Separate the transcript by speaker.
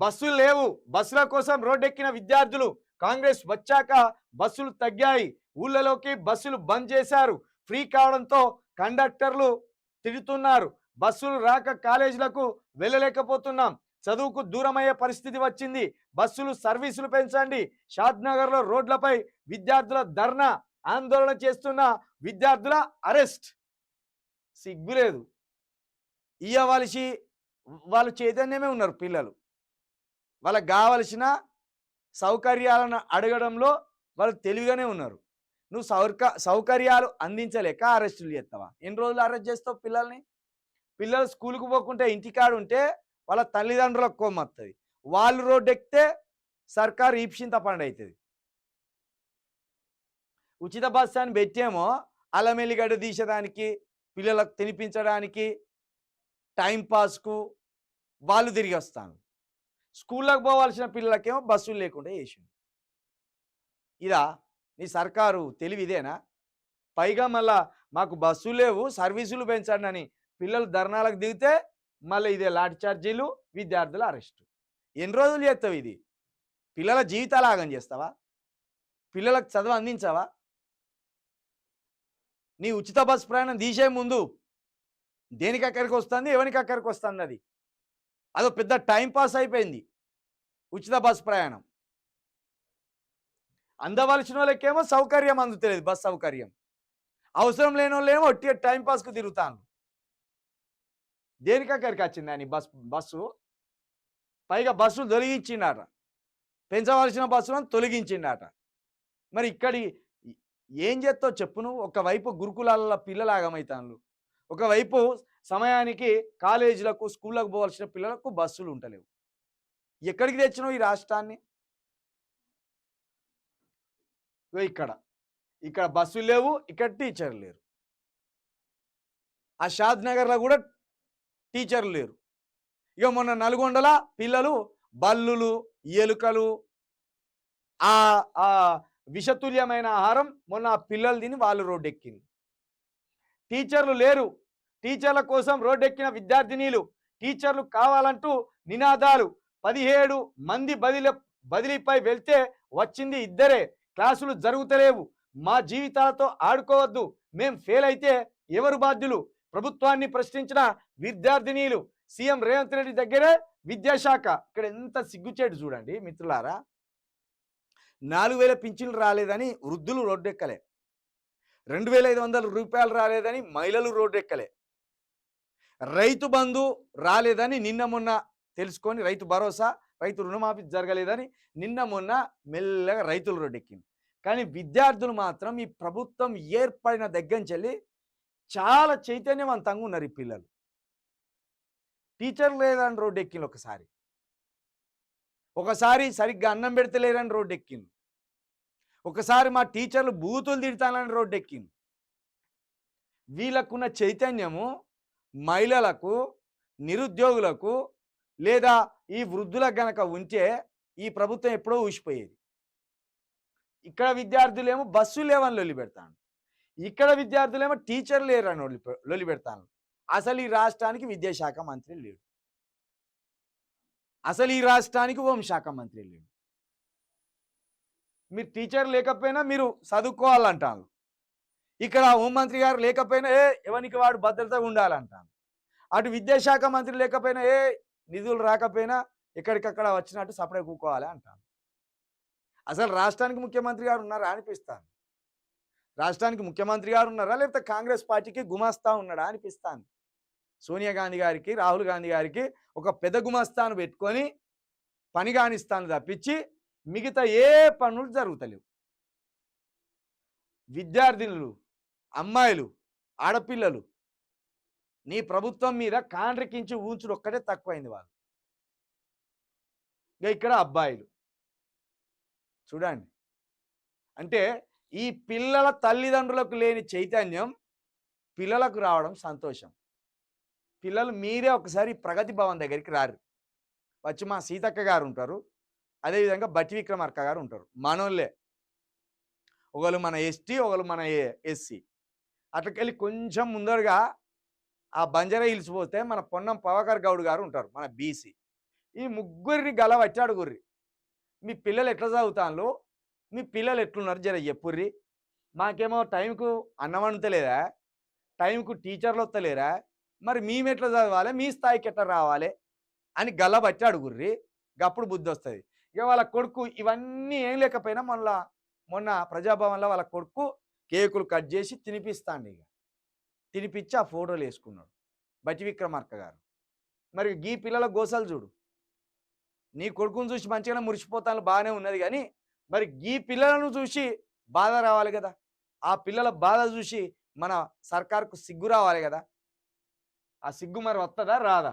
Speaker 1: బస్సులు లేవు. బస్సుల కోసం రోడ్డెక్కిన విద్యార్థులు కాంగ్రెస్ వచ్చాక బస్సులు తగ్గాయి. ఊళ్ళలోకి బస్సులు బంద్ చేశారు. ఫ్రీ కావడంతో కండక్టర్లు తిడుతున్నారు. బస్సులు రాక కాలేజీలకు వెళ్ళలేకపోతున్నాం. చదువుకు దూరమయ్యే పరిస్థితి వచ్చింది. బస్సులు సర్వీసులు పెంచండి. షాద్నగర్లో రోడ్లపై విద్యార్థుల ధర్నా ఆందోళన చేస్తున్న విద్యార్థుల అరెస్ట్. సిగ్గులేదు. ఇయ్యవలసి వాళ్ళు చైతన్యమే ఉన్నారు పిల్లలు. వాళ్ళకి కావలసిన సౌకర్యాలను అడగడంలో వాళ్ళు తెలివిగానే ఉన్నారు. నువ్వు సౌక సౌకర్యాలు అందించలేక అరెస్టులు చేస్తావా? ఎన్ని రోజులు అరెస్ట్ చేస్తావు పిల్లల్ని? పిల్లలు స్కూల్కి పోకుంటే ఇంటికాడ ఉంటే వాళ్ళ తల్లిదండ్రులకు కోమొస్తుంది వాళ్ళు రోడ్డు ఎక్కితే సర్కారు ఈప్షింత పండు అవుతుంది ఉచిత బస్సు అని పెట్టేమో అల్లమెల్లిగడ్డ తీసేదానికి పిల్లలకు తినిపించడానికి టైంపాస్కు వాళ్ళు తిరిగి వస్తాను స్కూళ్ళకు పోవాల్సిన పిల్లలకేమో బస్సులు లేకుండా చేసిండు. ఇదా నీ సర్కారు తెలివి ఇదేనా? పైగా మళ్ళా మాకు బస్సులు లేవు సర్వీసులు పెంచండి అని పిల్లలు ధర్నాలకు దిగితే మళ్ళీ ఇదే లాఠీ ఛార్జీలు విద్యార్థుల అరెస్టు. ఎన్ని రోజులు చేస్తావు ఇది? పిల్లల జీవితాలు ఆగం చేస్తావా? పిల్లలకు చదువు అందించావా? నీ ఉచిత బస్సు ప్రయాణం తీసే ముందు దేనికి అక్కడికి వస్తుంది ఎవరికి అక్కడికి వస్తుంది అది? అదో పెద్ద టైంపాస్ అయిపోయింది. ఉచిత బస్సు ప్రయాణం. అందవలసిన వాళ్ళకేమో సౌకర్యం అందుతలేదు బస్ సౌకర్యం. అవసరం లేని వాళ్ళేమో ఒట్టి టైంపాస్కు తిరుగుతాను దేనికక్కడికి వచ్చింది అని బస్ బస్సు? పైగా బస్సులు తొలగించిండట పెంచవలసిన బస్సులను తొలగించిండట మరి ఇక్కడి ఏం చేస్తావు చెప్పు నువ్వు? ఒకవైపు గురుకులాల పిల్లలు ఆగమవుతాను ఒకవైపు సమయానికి కాలేజీలకు స్కూళ్ళకు పోవాల్సిన పిల్లలకు బస్సులు ఉండలేవు. ఎక్కడికి తెచ్చినావు ఈ రాష్ట్రాన్ని? ఇక్కడ. ఇక్కడ బస్సులు లేవు ఇక్కడ టీచర్లు లేరు. ఆ షాద్ నగర్లో కూడా టీచర్లు లేరు. ఇక మొన్న నల్గొండల పిల్లలు బల్లులు ఎలుకలు ఆ విషతుల్యమైన ఆహారం మొన్న ఆ పిల్లలు తిని వాళ్ళు రోడ్డు ఎక్కింది టీచర్లు లేరు. టీచర్ల కోసం రోడ్డెక్కిన విద్యార్థినీలు టీచర్లు కావాలంటూ నినాదాలు. పదిహేడు మంది బదిలీ బదిలీపై వెళ్తే వచ్చింది ఇద్దరే. క్లాసులు జరుగుతలేవు. మా జీవితాలతో ఆడుకోవద్దు. మేం ఫెయిల్ అయితే ఎవరు బాధ్యులు? ప్రభుత్వాన్ని ప్రశ్నించిన విద్యార్థినీలు. సీఎం రేవంత్ రెడ్డి దగ్గరే విద్యాశాఖ. ఇక్కడ ఎంత సిగ్గుచేటు చూడండి మిత్రులారా. నాలుగు వేల పింఛన్లు రాలేదని వృద్ధులు రోడ్డెక్కలే. రెండు వేల ఐదు వందల రూపాయలు రాలేదని మహిళలు రోడ్డెక్కలే. రైతు బంధు రాలేదని నిన్న మొన్న తెలుసుకొని రైతు భరోసా రైతు రుణమాఫీ జరగలేదని నిన్న మొన్న మెల్లగా రైతులు రోడ్డెక్కింది కానీ విద్యార్థులు మాత్రం ఈ ప్రభుత్వం ఏర్పడిన దగ్గర నుంచి వెళ్ళి చాలా చైతన్యవంతంగా ఉన్నారు ఈ పిల్లలు. టీచర్ లేదని రోడ్డు ఎక్కింది ఒకసారి. ఒకసారి సరిగ్గా అన్నం పెడతలేరని రోడ్డు ఎక్కింది ఒకసారి మా టీచర్లు బూతులు తిడతానని రోడ్డు ఎక్కింది వీళ్ళకున్న చైతన్యము మహిళలకు నిరుద్యోగులకు లేదా ఈ వృద్ధులకు గనక ఉంటే ఈ ప్రభుత్వం ఎప్పుడో ఊసిపోయేది. ఇక్కడ విద్యార్థులేమో బస్సు లేవని లొల్లి పెడతాను ఇక్కడ విద్యార్థులేమో టీచర్ లేరని లొల్లి పెడతాను అసలు ఈ రాష్ట్రానికి విద్యాశాఖ మంత్రి లేడు. అసలు ఈ రాష్ట్రానికి హోంశాఖ మంత్రి లేడు. మీరు టీచర్ లేకపోయినా మీరు చదువుకోవాలంటాను ఇక్కడ హోంమంత్రి గారు లేకపోయినా ఏ ఎవరికి వాడు భద్రత ఉండాలంటాను? అటు విద్యాశాఖ మంత్రి లేకపోయినా ఏ నిధులు రాకపోయినా ఎక్కడికక్కడ వచ్చినట్టు సపరే కూకోవాలి అంటాను. అసలు రాష్ట్రానికి ముఖ్యమంత్రి గారు ఉన్నారా అనిపిస్తాను. రాష్ట్రానికి ముఖ్యమంత్రి గారు ఉన్నారా? లేకపోతే కాంగ్రెస్ పార్టీకి గుమాస్తా ఉన్నాడా అనిపిస్తాను. సోనియా గాంధీ గారికి రాహుల్ గాంధీ గారికి ఒక పెద్ద గుమాస్తాను పెట్టుకొని పని కానిస్తాను తప్పించి మిగతా ఏ పనులు జరుగుతలేవు. విద్యార్థినులు అమ్మాయిలు ఆడపిల్లలు నీ ప్రభుత్వం మీద కాండ్రికించి ఊంచుడు ఒక్కటే తక్కువైంది వాళ్ళు. ఇక ఇక్కడ అబ్బాయిలు. చూడండి. అంటే ఈ పిల్లల తల్లిదండ్రులకు లేని చైతన్యం పిల్లలకు రావడం సంతోషం. పిల్లలు మీరే ఒకసారి ప్రగతి భవన్ దగ్గరికి రారు. వచ్చి మా సీతక్క గారు ఉంటారు. అదేవిధంగా బట్టి విక్రమార్క గారు ఉంటారు. మనోళ్ళే. ఒకళ్ళు మన ఎస్టీ ఒకళ్ళు మన ఎస్సీ. అట్లకెళ్ళి కొంచెం ముందరగా ఆ బంజరా హిల్స్ పోతే మన పొన్నం పవకర్ గౌడ్ గారు ఉంటారు మన బీసీ. ఈ ముగ్గురిని గలవచ్చి అడుగుర్రి మీ పిల్లలు ఎట్లా చదువుతాను మీ పిల్లలు ఎట్లున్నారు? జర చెప్పుర్రి. మాకేమో టైంకు అన్నం వండుతలేదా? టైంకు టీచర్లు వస్తలేరా? మరి మేము ఎట్లా చదవాలి? మీ స్థాయికి ఎట్లా రావాలి? అని గల్లబట్టి అడుగుర్రి గప్పుడు బుద్ధి వస్తుంది. ఇక వాళ్ళ కొడుకు ఇవన్నీ ఏం లేకపోయినా మొన్న మొన్న ప్రజాభవన్లో వాళ్ళ కొడుకు కేకులు కట్ చేసి తినిపిస్తాండి ఇక తినిపించి ఆ ఫోటోలు వేసుకున్నాడు. బటి విక్రమార్క గారు. మరి గీ పిల్లల గోసాలు చూడు. నీ కొడుకుని చూసి మంచిగానే మురిసిపోతాను బాగానే ఉన్నది కానీ మరి గీ పిల్లలను చూసి బాధ రావాలి కదా. ఆ పిల్లల బాధ చూసి మన సర్కార్కు సిగ్గు రావాలి కదా. ఆ సిగ్గు మరి వస్తుందా రాదా?